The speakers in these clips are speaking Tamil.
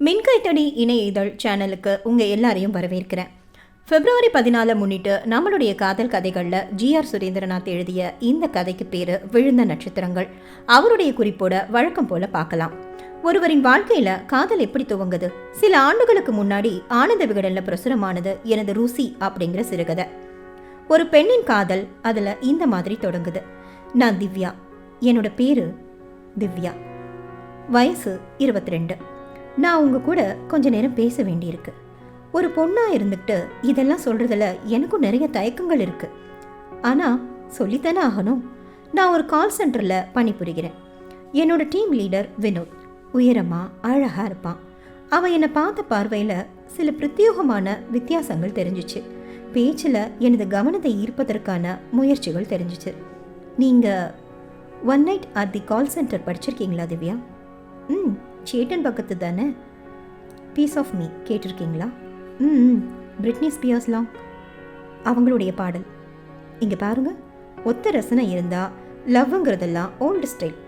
மின்கைத்தடி இணைய இதழ் சேனலுக்கு உங்கள் எல்லாரையும் வரவேற்கிறேன். பிப்ரவரி பதினாலை முன்னிட்டு நம்மளுடைய காதல் கதைகளில் ஜிஆர் சுரேந்திரநாத் எழுதிய இந்த கதைக்கு பேர் விழுந்த நட்சத்திரங்கள். அவருடைய குறிப்போட வழக்கம் போல பார்க்கலாம். ஒருவரின் வாழ்க்கையில காதல் எப்படி துவங்குது? சில ஆண்டுகளுக்கு முன்னாடி ஆனந்த விகடன்ல பிரசுரமானது எனது ரூசி அப்படிங்கிற சிறுகதை. ஒரு பெண்ணின் காதல் அதுல இந்த மாதிரி தொடங்குது. நான் திவ்யா. என்னோட பேரு திவ்யா. வயசு இருபத்தி ரெண்டு நான் உங்கள் கூட கொஞ்ச நேரம் பேச வேண்டியிருக்கு. ஒரு பொண்ணாக இருந்துக்கிட்டு இதெல்லாம் சொல்கிறதுல எனக்கும் நிறைய தயக்கங்கள் இருக்குது ஆனால் சொல்லித்தானே ஆகணும். நான் ஒரு கால் சென்டரில் பணிபுரிகிறேன். என்னோட டீம் லீடர் வினோத். உயரமா அழகாக இருப்பான். அவன் என்னை பார்த்த பார்வையில் சில பிரத்யேகமான வித்தியாசங்கள் தெரிஞ்சுச்சு. பேச்சில் எனது கவனத்தை ஈர்ப்பதற்கான முயற்சிகள் தெரிஞ்சுச்சு. நீங்கள் one night at the call center படிச்சிருக்கீங்களா திவ்யா? ம். சேட்டன் பக்கத்து தானே? பீஸ் ஆஃப் மீ கேட்டிருக்கீங்களா? ம் ம், பிரிட்னி ஸ்பியர்ஸ்லாம் அவங்களுடைய பாடல். இங்கே பாருங்க. ஒத்த ரசனை இருந்தால் லவ்ங்கிறதெல்லாம் ஓல்டு ஸ்டைல்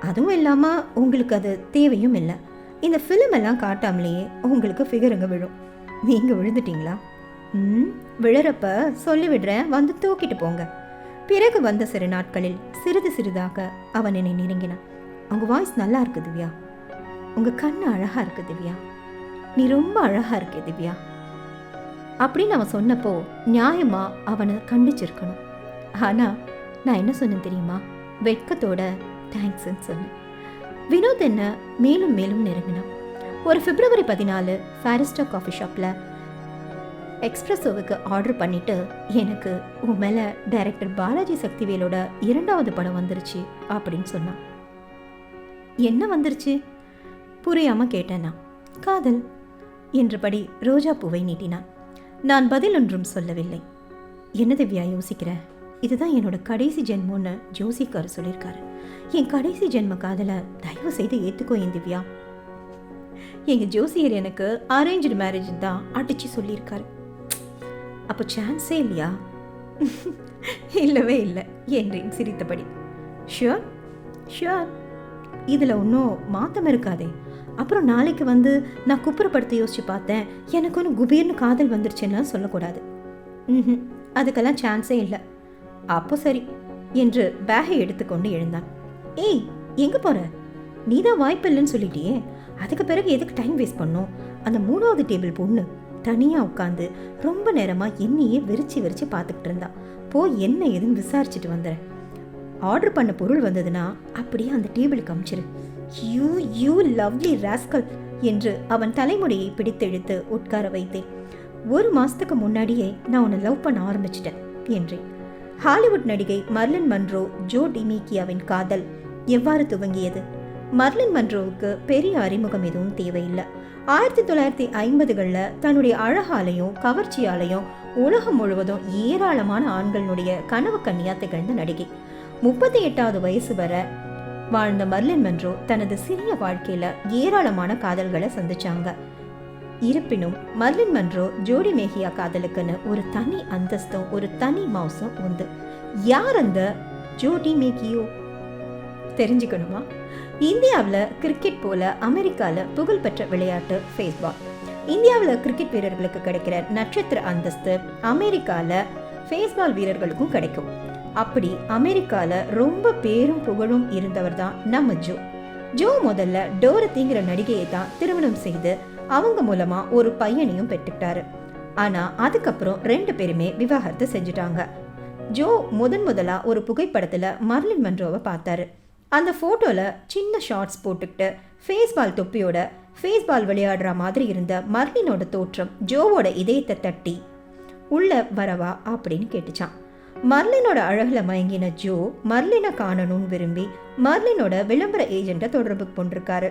அதுவும் இல்லாமல் உங்களுக்கு அது தேவையும் இல்லை. இந்த ஃபிலிம் எல்லாம் காட்டாமலேயே உங்களுக்கு ஃபிகருங்க விழும். நீங்கள் விழுந்துட்டீங்களா? ம் விழறப்ப சொல்லி விடுறேன். வந்து தூக்கிட்டு போங்க. பிறகு வந்த சிறு நாட்களில் சிறிது சிறிதாக அவன் என்னை நெருங்கினான். அவங்க வாய்ஸ் நல்லா இருக்குது திவ்யா. உங்கள் கண்ணு அழகாக இருக்கு திவ்யா. நீ ரொம்ப அழகாக இருக்கே திவ்யா. அப்படின்னு அவன் சொன்னப்போ நியாயமாக அவனை கண்டிச்சிருக்கணும். ஆனால் நான் என்ன சொன்னேன் தெரியுமா? வெட்கத்தோட தேங்க்ஸ்ன்னு சொன்னேன். வினோத் என்ன மேலும் மேலும் நெருங்கினான். ஒரு பிப்ரவரி பதினாலு ஃபாரிஸ்டா காஃபி ஷாப்பில் எக்ஸ்பிரஸோவுக்கு ஆர்டர் பண்ணிட்டு எனக்கு உன் மேலே டைரக்டர் பாலாஜி சக்திவேலோட இரண்டாவது படம் வந்துருச்சு அப்படின்னு சொன்னான். என்ன வந்துருச்சு? புரியாம கேட்டேன்? நான் காதல்? என்றபடி ரோஜா பூவை நீட்டினான். நான் பதில் ஒன்றும் சொல்லவில்லை. என்ன திவ்யா யோசிக்கிற? இதுதான் என்னோட கடைசி ஜென்மம்னு ஜோசிக்கார் சொல்லியிருக்காரு. என் கடைசி ஜென்ம காதலை தயவு செய்து ஏற்றுக்கோ என் திவ்யா? எங்கள் ஜோசியர் எனக்கு அரேஞ்சு மேரேஜ் தான் அடிச்சு சொல்லியிருக்காரு. அப்போ சான்ஸே இல்லையா? இல்லவே இல்லை என்றேன் சிரித்தபடி. ஷியோர் ஷியோர் இதில் ஒன்றும் மாற்றம் இருக்காதே. அப்புறம் நாளைக்கு வந்து நான் குப்புறப்படுத்த யோசிச்சு பார்த்தேன். எனக்கு ஒன்று குபீர்னு காதல் வந்துருச்சுன்னா சொல்லக்கூடாது. ம் அதுக்கெல்லாம் சான்ஸே இல்லை. அப்போ சரி என்று பேகை எடுத்துக்கொண்டு எழுந்தான். ஏய் எங்கே போகிற நீ தான் வாய்ப்பு இல்லைன்னு சொல்லிட்டியே. அதுக்கு பிறகு எதுக்கு டைம் வேஸ்ட் பண்ணோம்? அந்த மூணாவது டேபிள் பொண்ணு தனியாக உட்காந்து ரொம்ப நேரமாக என்னையே விரிச்சு விரிச்சு பார்த்துக்கிட்டு இருந்தா. போய் என்ன ஏதுன்னு விசாரிச்சுட்டு வந்துடுறேன் ஆர்டர் பண்ண பொருள் வந்ததுன்னா அப்படியே அந்த டேபிளுக்கு அமிச்சிரு. யூ யூ லவ்லி ராஸ்கல் என்று அவன் தலைமுடியை பிடித்தெழுத்து உட்கார வைத்தேன். ஒரு மாதத்துக்கு முன்னாடியே நான் உன்னை லவ் பண்ண ஆரம்பிச்சிட்டேன் என்றேன். ஹாலிவுட் நடிகை மர்லின் மன்றோ ஜோ டிமீக்கியாவின் காதல் எவ்வாறு துவங்கியது? மர்லின் மன்றோவுக்கு பெரிய அறிமுகம் எதுவும் தேவையில்லை. ஆயிரத்தி தொள்ளாயிரத்தி ஐம்பதுகளில் தன்னுடைய அழகாலையும் கவர்ச்சியாலையும் உலகம் முழுவதும் ஏராளமான ஆண்களுடைய கனவு கன்னியா திகழ்ந்த நடிகை. முப்பத்தி எட்டாவது வயசு வரை வாழ்ந்த மர்லின் மன்றோ தனது சிறிய வாழ்க்கையில ஏராளமான காதல்களை சந்திச்சாங்க. இருப்பினும் மர்லின் மன்றோ ஜோடி மேகியா காதலுக்குன்னு ஒரு தனி அந்தஸ்தும் ஒரு தனி மவுசும் உண்டு. யார் அந்த ஜோடி மேகியோ தெரிஞ்சுக்கணுமா? இந்தியாவில் கிரிக்கெட் போல அமெரிக்காவில் புகழ்பெற்ற விளையாட்டு ஃபேஸ்பால். இந்தியாவில் கிரிக்கெட் வீரர்களுக்கு கிடைக்கிற நட்சத்திர அந்தஸ்து அமெரிக்காவில் ஃபேஸ்பால் வீரர்களுக்கும் கிடைக்கும். அப்படி அமெரிக்கால ரொம்ப பேரும் புகழும் இருந்தவர் தான் நம்ம ஜோ. ஜோ முதல்ல டோரத்திங்கிற நடிகையை தான் திருமணம் செய்து அவங்க மூலமா ஒரு பையனையும் பெற்றுக்கிட்டாரு. ஆனா அதுக்கப்புறம் ரெண்டு பேருமே விவாகரத்து செஞ்சுட்டாங்க. ஜோ முதன் முதலா ஒரு புகைப்படத்துல மர்லின் மன்றோவை பார்த்தாரு. அந்த போட்டோல சின்ன ஷார்ட்ஸ் போட்டுக்கிட்டு ஃபேஸ்பால் தொப்பியோட ஃபேஸ்பால் விளையாடுற மாதிரி இருந்த மர்லினோட தோற்றம் ஜோவோட இதயத்தை தட்டி உள்ள வரவா? அப்படின்னு கேட்டுச்சான். மர்லினோட அழகில் மயங்கின ஜோ மர்லினை காணணும்னு விரும்பி மர்லினோட விளம்பர ஏஜென்ட்டை தொடர்பு கொண்டிருக்காரு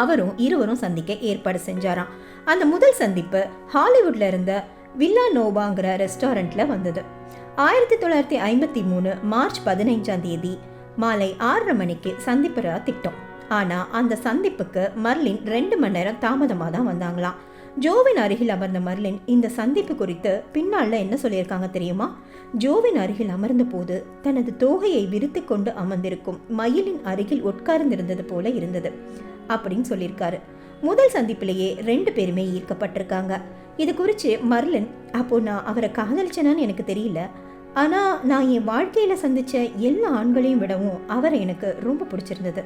அவரும் இருவரும் சந்திக்க ஏற்பாடு செஞ்சாராம். அந்த முதல் சந்திப்பு ஹாலிவுட்ல இருந்த வில்லா நோவாங்கிற ரெஸ்டாரண்ட்ல வந்தது. ஆயிரத்தி தொள்ளாயிரத்தி ஐம்பத்தி மூணு மார்ச் பதினைஞ்சாம் தேதி மாலை ஆறரை மணிக்கு சந்திப்புற திட்டம். ஆனால் அந்த சந்திப்புக்கு மர்லின் ரெண்டு மணி நேரம் தாமதமாக தான் வந்தாங்களாம். ஜோவின் அருகில் அமர்ந்த மர்லின் இந்த சந்திப்பு குறித்து பின்னால் என்ன சொல்லியிருக்காங்க தெரியுமா? ஜோவின் அருகில் அமர்ந்த போது தனது தோகையை விரித்து கொண்டு அமர்ந்திருக்கும் மயிலின் அருகில் உட்கார்ந்திருந்தது போல இருந்தது. அப்படின்னு சொல்லியிருக்காரு. முதல் சந்திப்பிலேயே ரெண்டு பேருமே ஈர்க்கப்பட்டிருக்காங்க. இது குறித்து மர்லின் அப்போ நான் அவரை காதலிச்சேனான்னு எனக்கு தெரியல. ஆனால் நான் என் வாழ்க்கையில் சந்தித்த எல்லா ஆண்களையும் விடவும் அவரை எனக்கு ரொம்ப பிடிச்சிருந்தது.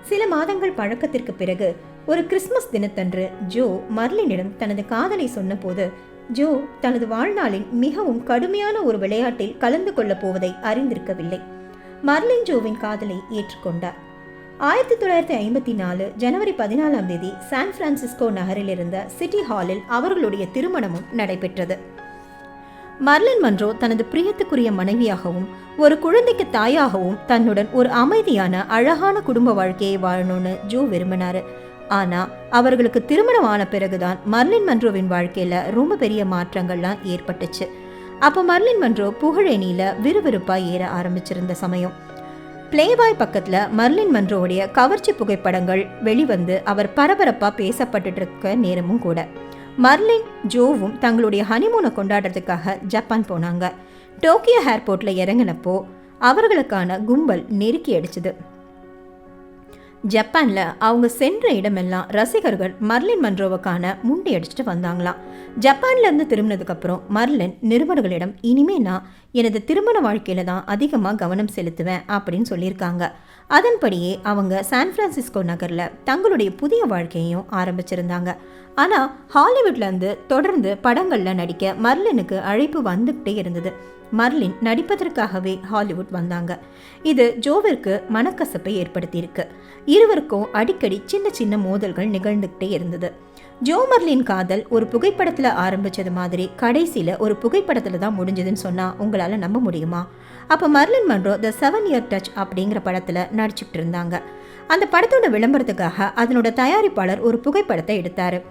சில மாதங்கள் பழக்கத்திற்கு பிறகு ஒரு கிறிஸ்மஸ் தினத்தன்று ஜோ மர்லினிடம் தனது காதலை சொன்னபோது ஜோ தனது வாழ்நாளின் மிகவும் கடுமையான ஒரு விளையாட்டில் கலந்து கொள்ளப் போவதை அறிந்திருக்கவில்லை. மர்லின் ஜோவின் காதலை ஏற்றுக்கொண்டார். ஆயிரத்தி தொள்ளாயிரத்தி ஐம்பத்தி நாலு ஜனவரி பதினாலாம் தேதி சான் பிரான்சிஸ்கோ நகரில் இருந்த சிட்டி ஹாலில் அவர்களுடைய திருமணமும் நடைபெற்றது. மர்லின் மன்றோ தனது பிரியத்துக்குரிய மனைவியாகவும் ஒரு குழந்தைக்கு தாயாகவும் தன்னுடன் ஒரு அமைதியான அழகான குடும்ப வாழ்க்கையை வாழணும்னு ஜோ விரும்பினாரு. ஆனால் அவர்களுக்கு திருமணம் ஆன பிறகுதான் மர்லின் மன்றோவின் வாழ்க்கையில் ரொம்ப பெரிய மாற்றங்கள்லாம் ஏற்பட்டுச்சு. அப்போ மர்லின் மன்றோ புகழேணியில் விறுவிறுப்பாக ஏற ஆரம்பிச்சிருந்த சமயம். பிளேபாய் பக்கத்தில் மர்லின் மன்றோவுடைய கவர்ச்சி புகைப்படங்கள் வெளிவந்து அவர் பரபரப்பாக பேசப்பட்டுட்டு இருக்க நேரமும் கூட. மர்லின் ஜோவும் தங்களுடைய ஹனிமூனை கொண்டாடுறதுக்காக ஜப்பான் போனாங்க. டோக்கியோ ஏர்போர்ட்டில் இறங்கினப்போ அவர்களுக்கான கும்பல் நெருக்கி அடிச்சுது. ஜப்பானில் அவங்க சென்ற இடமெல்லாம் ரசிகர்கள் மர்லின் மன்றோவுக்கான முண்டி அடிச்சுட்டு வந்தாங்களாம் ஜப்பான்லேருந்து இருந்து மர்லின் நிருபர்களிடம் இனிமே நான் எனது திருமண வாழ்க்கையில் தான் அதிகமாக கவனம் செலுத்துவேன் அப்படின்னு சொல்லியிருக்காங்க. அதன்படியே அவங்க சான் பிரான்சிஸ்கோ நகரில் தங்களுடைய புதிய வாழ்க்கையையும் ஆரம்பிச்சிருந்தாங்க. ஆனால் ஹாலிவுட்லேருந்து தொடர்ந்து படங்களில் நடிக்க மர்லினுக்கு அழைப்பு வந்துக்கிட்டே இருந்தது. மர்லின் நடிப்பதற்காகவே ஹாலிவுட் வந்தாங்க. இது ஜோவிற்கு மனக்கசப்பை ஏற்படுத்தியிருக்கு. இருவருக்கும் அடிக்கடி சின்ன சின்ன மோதல்கள் நிகழ்ந்துக்கிட்டே இருந்தது. ஜோ மர்லின் காதல் ஒரு புகைப்படத்தில் ஆரம்பித்தது மாதிரி கடைசியில் ஒரு புகைப்படத்தில் தான் முடிஞ்சதுன்னு சொன்னால் உங்களால் நம்ப முடியுமா? அப்போ Marilyn Monroe the seven year itch அப்படிங்கிற படத்தில் நடிச்சுக்கிட்டு இருந்தாங்க. அந்த படத்தோட விளம்பரத்துக்காக அதனோட தயாரிப்பாளர் ஒரு புகைப்படத்தை எடுத்தாரு.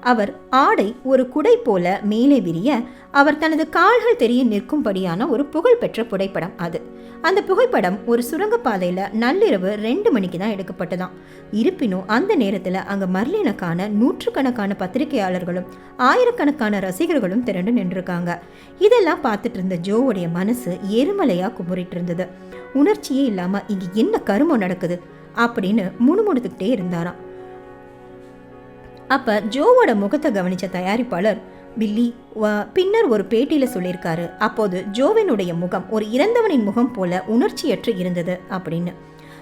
அவர் ஆடை ஒரு குடை போல மேலே விரிய அவர் தனது கால்கள் தெரிய நிற்கும்படியான ஒரு புகழ்பெற்ற புகைப்படம் அது. அந்த புகைப்படம் ஒரு சுரங்கப்பாதையில் நள்ளிரவு ரெண்டு மணிக்கு தான் எடுக்கப்பட்டதாம். இருப்பினும் அந்த நேரத்தில் அங்கே மர்லினுக்கான நூற்றுக்கணக்கான பத்திரிகையாளர்களும் ஆயிரக்கணக்கான ரசிகர்களும் திரண்டு நின்றுருக்காங்க. இதெல்லாம் பார்த்துட்டு இருந்த ஜோவுடைய மனசு எருமலையாக குமுறிட்டு இருந்தது உணர்ச்சியே இல்லாமல் இங்கே என்ன கருமம் நடக்குது? அப்படின்னு முணுமுணுத்துக்கிட்டே இருந்தாராம். அப்போ ஜோவோட முகத்தை கவனித்த தயாரிப்பாளர் பில்லி வ- பின்னர் ஒரு பேட்டியில் சொல்லியிருக்காரு. அப்போது ஜோவினுடைய முகம் ஒரு இறந்தவனின் முகம் போல உணர்ச்சியற்று இருந்தது அப்படின்னு.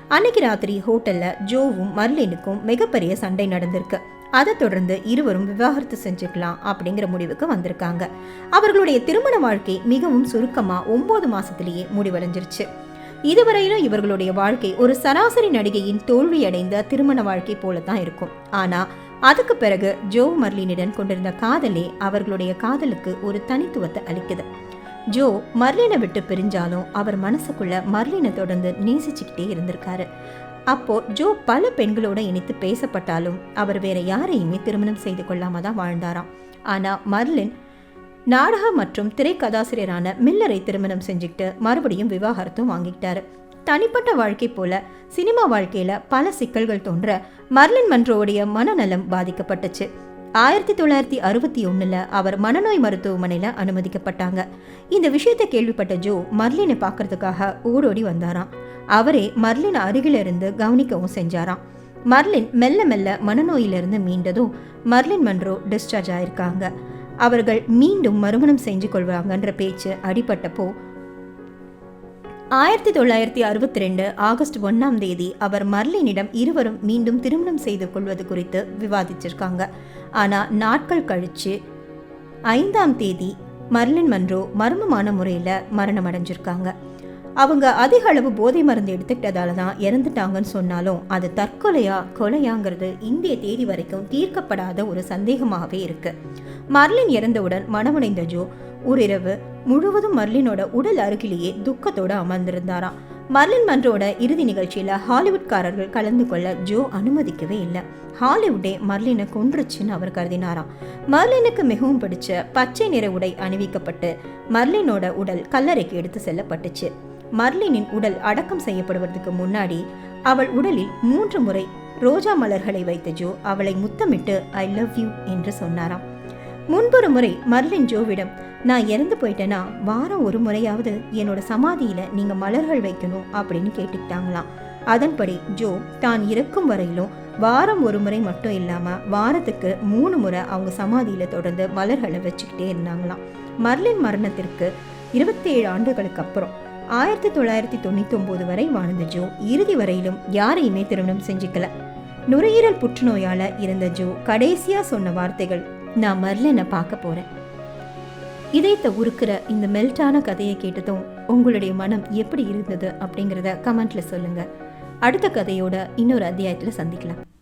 அன்னைக்கு ராத்திரி ஹோட்டலில் ஜோவும் மர்லினுக்கும் மிகப்பெரிய சண்டை நடந்திருக்கு. அதை தொடர்ந்து இருவரும் விவாகரத்து செஞ்சுக்கலாம் அப்படிங்கிற முடிவுக்கு வந்திருக்காங்க. அவர்களுடைய திருமண வாழ்க்கை மிகவும் சுருக்கமாக ஒம்பது மாசத்திலேயே முடிவடைஞ்சிருச்சு. இதுவரையிலும் இவர்களுடைய வாழ்க்கை ஒரு சராசரி நடிகையின் தோல்வியடைந்த திருமண வாழ்க்கை போல தான் இருக்கும். ஆனால் அதுக்கு பிறகு ஜோ மர்லினிடம் கொண்டிருந்த காதலே அவர்களுடைய காதலுக்கு ஒரு தனித்துவத்தை அளிக்குது ஜோ மர்லினை விட்டு பிரிஞ்சாலும் அவர் மனசுக்குள்ள மர்லினை தொடர்ந்து நேசிச்சுக்கிட்டே இருந்திருக்காரு. அப்போ ஜோ பல பெண்களோட இணைத்து பேசப்பட்டாலும் அவர் வேற யாரையுமே திருமணம் செய்து கொள்ளாம தான் வாழ்ந்தாராம். ஆனா மர்லின் நாடக மற்றும் திரைக்கதாசிரியரான மில்லரை திருமணம் செஞ்சுக்கிட்டு மறுபடியும் விவாகரத்தும் வாங்கிக்கிட்டாரு. தனிப்பட்ட வாழ்க்கை போல சினிமா வாழ்க்கையில பல சிக்கல்கள் தோன்ற மர்லின் மன்றோடைய மனநலம் பாதிக்கப்பட்டுச்சு. ஆயிரத்தி தொள்ளாயிரத்தி அறுபத்தி ஒன்றில் அவர் மனநோய் மருத்துவமனையில் அனுமதிக்கப்பட்டாங்க. இந்த விஷயத்தை கேள்விப்பட்ட ஜோ மர்லினை பார்க்கறதுக்காக ஓடோடி வந்தாராம். அவரே மர்லின் அருகிலிருந்து கவனிக்கவும் செஞ்சாராம். மர்லின் மெல்ல மெல்ல மனநோயிலிருந்து மீண்டதும் மர்லின் மன்றோ டிஸ்சார்ஜ் ஆயிருக்காங்க. அவர்கள் மீண்டும் மறுமணம் செஞ்சு கொள்வாங்கன்ற பேச்சு அடிபட்டப்போ ஆயிரத்தி தொள்ளாயிரத்தி அறுபத்தி ரெண்டு ஆகஸ்ட் ஒன்றாம் தேதி அவர் மர்லினிடம் இருவரும் மீண்டும் திருமணம் செய்து கொள்வது குறித்து விவாதிச்சிருக்காங்க. ஆனால் நாட்கள் கழித்து ஐந்தாம் தேதி மர்லின் மன்றோ மர்மமான முறையில் மரணம் அடைஞ்சிருக்காங்க. அவங்க அதிக அளவு போதை மருந்து எடுத்துக்கிட்டதால தான் இறந்துட்டாங்கன்னு சொன்னாலும் அது தற்கொலையா கொலையாங்கிறது இந்திய தேதி வரைக்கும் தீர்க்கப்படாத ஒரு சந்தேகமாகவே இருக்கு. மர்லின் இறந்தவுடன் மனமுடைந்த ஜோ ஓரிரவு முழுவதும் மர்லினோட உடல் அருகிலேயே துக்கத்தோடு அமர்ந்திருந்தாராம். மர்லின் மன்றோட இறுதி நிகழ்ச்சியில் ஹாலிவுட்காரர்கள் கலந்து கொள்ள ஜோ அனுமதிக்கவே இல்லை. ஹாலிவுட்டே மர்லினை கொன்றுச்சுன்னு அவர் கருதினாராம். மர்லினுக்கு மிகவும் பிடிச்ச பச்சை நிற உடை அணிவிக்கப்பட்டு மர்லினோட உடல் கல்லறைக்கு எடுத்து செல்லப்பட்டுச்சு. மர்லினின் உடல் அடக்கம் செய்யப்படுவதற்கு முன்னாடி அவள் உடலில் மூன்று முறை ரோஜா மலர்களை வைத்த ஜோ அவளை முத்தமிட்டு ஐ லவ் யூ என்று சொன்னாராம். முன்பொரு முறை மர்லின் ஜோவிடம் நான் இறந்து போயிட்டேன்னா வாரம் ஒரு முறையாவது என்னோட சமாதியில நீங்க மலர்கள் வைக்கணும் அப்படின்னு கேட்டுக்கிட்டாங்களாம். அதன்படி ஜோ தான் இருக்கும் வரையிலும் வாரம் ஒரு முறை மட்டும் இல்லாமல் வாரத்துக்கு மூணு முறை அவங்க சமாதியில் தொடர்ந்து மலர்களை வச்சுக்கிட்டே இருந்தாங்களாம். மர்லின் மரணத்திற்கு இருபத்தேழு ஆண்டுகளுக்கு அப்புறம் ஆயிரத்தி தொள்ளாயிரத்தி தொண்ணூத்தி ஒன்பது வரை வாழ்ந்த ஜோ இறுதி வரையிலும் யாரையுமே திருமணம் செஞ்சுக்கல. நுரையீரல் புற்றுநோயால இருந்த ஜோ கடைசியா சொன்ன வார்த்தைகள் நான் மர்லனை பார்க்க போறேன். இதயத்தை உருக்குற இந்த மெல்ட்டான கதையை கேட்டதும் உங்களுடைய மனம் எப்படி இருந்தது? அப்படிங்கிறத கமெண்ட்ல சொல்லுங்க. அடுத்த கதையோட இன்னொரு அத்தியாயத்துல சந்திக்கலாம்.